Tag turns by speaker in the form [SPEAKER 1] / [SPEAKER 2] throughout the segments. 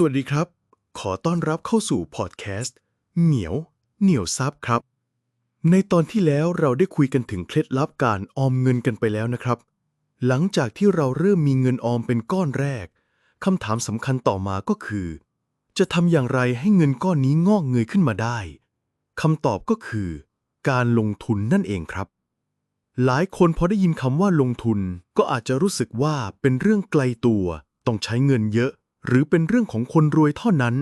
[SPEAKER 1] สวัสดีครับ ขอต้อนรับเข้าสู่พอดแคสต์ เหนียว เหนียวซับครับ ในตอนที่แล้วเราได้คุยกันถึงเคล็ดลับการออมเงินกันไปแล้วนะครับ หลังจากที่เราเริ่มมีเงินออมเป็นก้อนแรกคำถามสำคัญต่อมาก็คือ จะทำอย่างไรให้เงินก้อนนี้งอกเงยขึ้นมาได้คำตอบก็คือ การลงทุนนั่นเองครับ หลายคนพอได้ยินคำว่าลงทุนก็อาจจะรู้สึกว่าเป็นเรื่องไกลตัว ต้องใช้เงินเยอะ หรือเป็นเรื่องของคนรวยเท่านั้น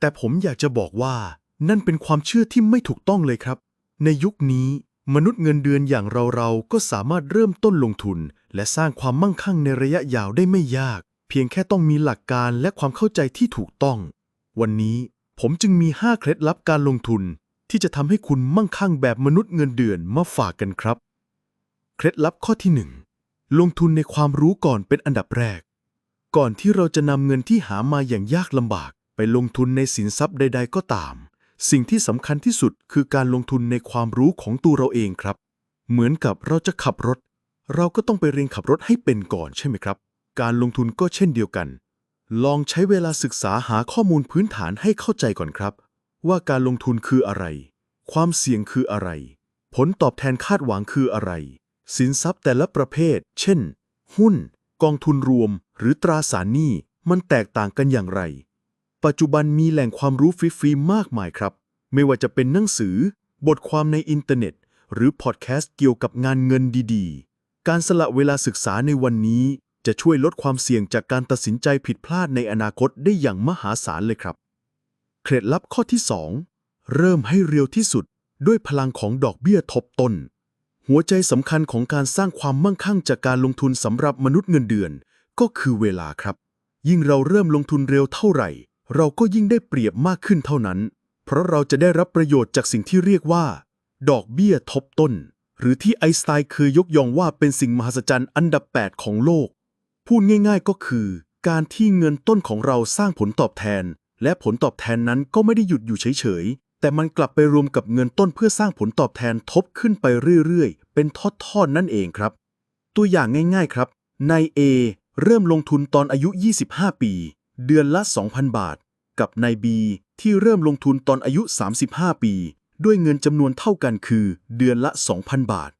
[SPEAKER 1] แต่ผมอยากจะบอกว่านั่นเป็นความเชื่อที่ไม่ถูกต้องเลยครับ ในยุคนี้ มนุษย์เงินเดือนอย่างเราๆ ก็สามารถเริ่มต้นลงทุน และสร้างความมั่งคั่งในระยะยาวได้ไม่ยาก เพียงแค่ต้องมีหลักการและความเข้าใจที่ถูกต้อง วันนี้ผมจึงมี 5 เคล็ดลับการลงทุน ที่จะทำให้คุณมั่งคั่งแบบมนุษย์เงินเดือนมาฝากกันครับ เคล็ดลับข้อที่ 1 ลงทุนในความรู้ก่อนเป็นอันดับแรก ก่อนที่เราจะนำเงินที่หามาอย่างยากลำบาก ไปลงทุนในสินทรัพย์ใด ๆ ก็ตาม สิ่งที่สำคัญที่สุดคือการลงทุนในความรู้ของตัวเราเองครับ เหมือนกับเราจะขับรถ เราก็ต้องไปเรียนขับรถให้เป็นก่อนใช่ไหมครับ การลงทุนก็เช่นเดียวกัน ลองใช้เวลาศึกษาหาข้อมูลพื้นฐานให้เข้าใจก่อนครับ ว่าการลงทุนคืออะไร ความเสี่ยงคืออะไร ผลตอบแทนคาดหวังคืออะไร สินทรัพย์แต่ละประเภท เช่น หุ้น กองทุนรวม หรือตราสารหนี้มันแตกต่างกันอย่างไร ปัจจุบันมีแหล่งความรู้ฟรีๆมากมายครับ ไม่ว่าจะเป็นหนังสือ บทความในอินเทอร์เน็ต หรือพอดแคสต์เกี่ยวกับงานเงินดีๆ การสละเวลาศึกษาในวันนี้ จะช่วยลดความเสี่ยงจากการตัดสินใจผิดพลาดในอนาคตได้อย่างมหาศาลเลยครับ เคล็ดลับข้อที่ 2 เริ่มให้เร็วที่สุดด้วยพลังของดอกเบี้ยทบต้น หัวใจสำคัญของการสร้างความมั่งคั่งจากการลงทุนสำหรับมนุษย์เงินเดือน ก็คือเวลาครับ ยิ่งเราเริ่มลงทุนเร็วเท่าไหร่ เราก็ยิ่งได้เปรียบมากขึ้นเท่านั้น เพราะเราจะได้รับประโยชน์จากสิ่งที่เรียกว่า ดอกเบี้ยทบต้น หรือที่ไอน์สไตน์เคยยกย่องว่าเป็นสิ่งมหัศจรรย์อันดับ 8 ของโลก พูดง่าย ๆก็คือ การที่เงินต้นของเราสร้างผลตอบแทน และผลตอบแทนนั้นก็ไม่ได้หยุดอยู่เฉยๆ แต่มันกลับไปรวมกับเงินต้นเพื่อสร้างผลตอบแทนทบขึ้นไปเรื่อยๆ เป็นทอดๆนั่นเองครับ ตัวอย่างง่ายๆครับ นาย A เริ่มลงทุนตอนอายุ 25 ปี เดือนละ 2,000 บาท กับนาย B ที่เริ่มลงทุนตอนอายุ 35 ปี ด้วยเงินจำนวนเท่ากันคือ เดือนละ 2,000 บาท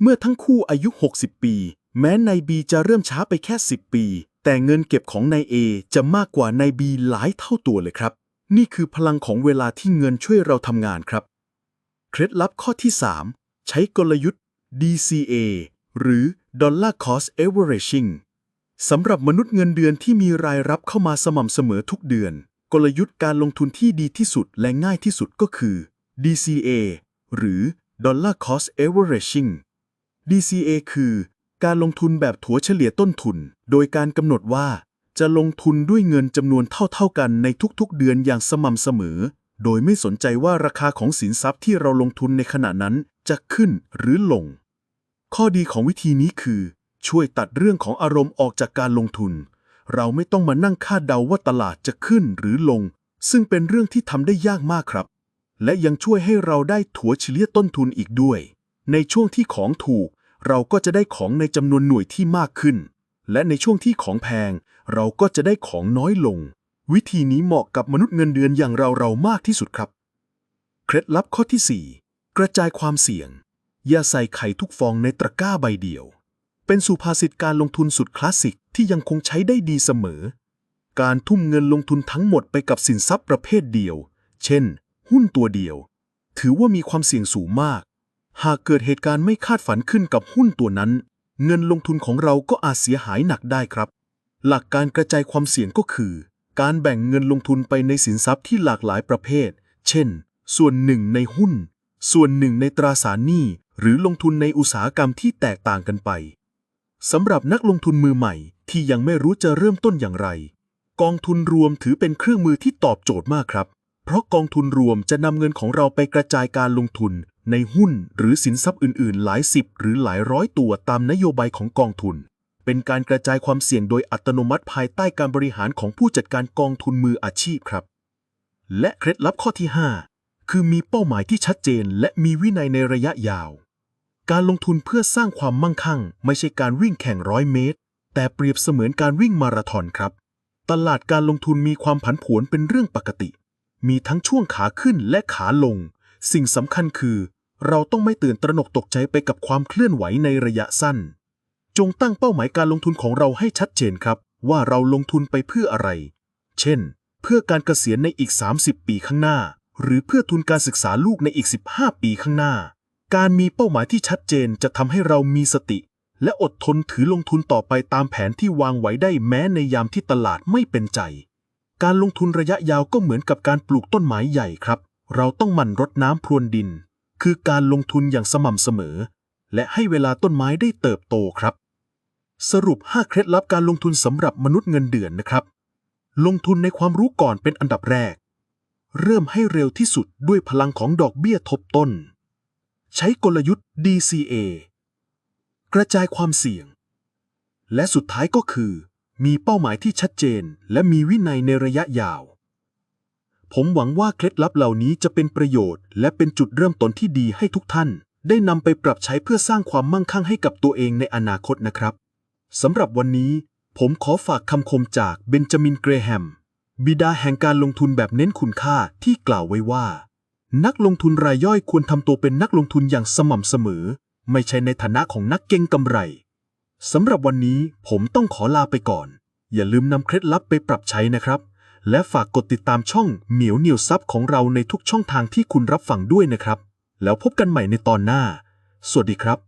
[SPEAKER 1] เมื่อทั้งคู่อายุ 60 ปี แม้นาย B จะเริ่มช้าไปแค่ 10 ปี แต่เงินเก็บของนาย A จะมากกว่านาย B หลายเท่าตัวเลยครับ นี่คือพลังของเวลาที่เงินช่วยเราทำงานครับ เคล็ดลับข้อที่ 3 ใช้กลยุทธ์ DCA หรือ Dollar Cost Averaging สำหรับมนุษย์เงินเดือนที่มีรายรับเข้ามาสม่ำเสมอทุกเดือน กลยุทธ์การลงทุนที่ดีที่สุดและง่ายที่สุดก็คือ DCA หรือ Dollar Cost Averaging DCA คือ การลงทุนแบบถัวเฉลี่ยต้นทุน โดยการกำหนดว่า จะลงทุนด้วยเงินจำนวนเท่าๆกันในทุกๆ เดือนอย่างสม่ำเสมอ โดยไม่สนใจว่าราคาของสินทรัพย์ที่เราลงทุนในขณะนั้นจะขึ้นหรือลง ข้อดีของวิธีนี้คือ ช่วยตัดเรื่องของอารมณ์ออกจากการลงทุน เราไม่ต้องมานั่งคาดเดาว่าตลาดจะขึ้นหรือลง ซึ่งเป็นเรื่องที่ทำได้ยากมากครับ และยังช่วยให้เราได้ถัวเฉลี่ยต้นทุนอีกด้วย ในช่วงที่ของถูก เราก็จะได้ของในจำนวนหน่วยที่มากขึ้น และในช่วงที่ของแพง เราก็จะได้ของน้อยลง วิธีนี้เหมาะกับมนุษย์เงินเดือนอย่างเราเรามากที่สุดครับ เคล็ดลับข้อที่ 4 กระจายความเสี่ยง อย่าใส่ไข่ทุกฟองในตะกร้าใบเดียว เป็นสุภาษิตการลงทุนสุดคลาสสิกที่ยังคงใช้ได้ดีเสมอ การทุ่มเงินลงทุนทั้งหมดไปกับสินทรัพย์ประเภทเดียว เช่น หุ้นตัวเดียว ถือว่ามีความเสี่ยงสูงมาก หากเกิดเหตุการณ์ไม่คาดฝันขึ้นกับหุ้นตัวนั้น เงินลงทุนของเราก็อาจเสียหายหนักได้ครับ หลักการกระจายความเสี่ยงก็คือ การแบ่งเงินลงทุนไปในสินทรัพย์ที่หลากหลายประเภท เช่น ส่วนหนึ่งในหุ้น ส่วนหนึ่งในตราสารหนี้ หรือลงทุนในอุตสาหกรรมที่แตกต่างกันไปสำหรับนักลงทุนมือใหม่ที่ยังไม่รู้จะเริ่มต้นอย่างไร กองทุนรวมถือเป็นเครื่องมือที่ตอบโจทย์มากครับ เพราะกองทุนรวมจะนำเงินของเราไปกระจายการลงทุน ในหุ้นหรือสินทรัพย์อื่น ๆ หลายสิบหรือหลายร้อยตัวตามนโยบายของกองทุน เป็นการกระจายความเสี่ยงโดยอัตโนมัติภายใต้การบริหารของผู้จัดการกองทุนมืออาชีพครับ และเคล็ดลับข้อที่ 5 คือมีเป้าหมายที่ชัดเจน และมีวินัยในระยะยาว การลงทุนเพื่อสร้างความมั่งคั่ง ไม่ใช่การวิ่งแข่งร้อยเมตร แต่เปรียบเสมือนการวิ่งมาราธอนครับ
[SPEAKER 2] ตลาดการลงทุนมีความผันผวนเป็นเรื่องปกติ มีทั้งช่วงขาขึ้นและขาลง สิ่งสำคัญคือ เราต้องไม่ตื่นตระหนกตกใจไปกับความเคลื่อนไหวในระยะสั้น จงตั้งเป้าหมายการลงทุนของเราให้ชัดเจนครับ ว่าเราลงทุนไปเพื่ออะไร เช่น เพื่อการเกษียณในอีก 30 ปีข้างหน้า หรือเพื่อทุนการศึกษาลูกในอีก 15 ปีข้างหน้า การมีเป้าหมายที่ชัดเจนจะทำให้เรามีสติ และอดทนถือลงทุนต่อไปตามแผนที่วางไว้ได้แม้ในยามที่ตลาดไม่เป็นใจ การลงทุนระยะยาวก็เหมือนกับการปลูกต้นไม้ใหญ่ครับ เราต้องหมั่นรดน้ำพรวนดิน คือการลงทุนอย่างสม่ำเสมอ และให้เวลาต้นไม้ได้เติบโตครับ สรุป 5 เคล็ดลับการลงทุนสำหรับมนุษย์เงินเดือนนะครับ ลงทุนในความรู้ก่อนเป็นอันดับแรก เริ่มให้เร็วที่สุดด้วยพลังของดอกเบี้ยทบต้น ใช้กลยุทธ์ DCA กระจายความเสี่ยง และสุดท้ายก็คือ มีเป้าหมายที่ชัดเจน และมีวินัยในระยะยาว ผมหวังว่าเคล็ดลับเหล่านี้จะเป็นประโยชน์ และเป็นจุดเริ่มต้นที่ดีให้ทุกท่าน ได้นำไปปรับใช้เพื่อสร้างความมั่งคั่งให้กับตัวเองในอนาคตนะครับ สำหรับวันนี้ ผมขอฝากคำคมจากเบนจามินเกรแฮม บิดาแห่งการลงทุนแบบเน้นคุณค่าที่กล่าวไว้ว่า นักลงทุนรายย่อยควรทำตัวเป็นนักลงทุนอย่างสม่ำเสมอ ไม่ใช่ในฐานะของนักเก็งกำไรสำหรับวันนี้ผมต้องขอลาไปก่อน อย่าลืมนำเคล็ดลับไปปรับใช้นะครับ และฝากกดติดตามช่องเหมียวเหนียวซับของเราในทุกช่องทางที่คุณรับฟังด้วยนะครับ แล้วพบกันใหม่ในตอนหน้า สวัสดีครับ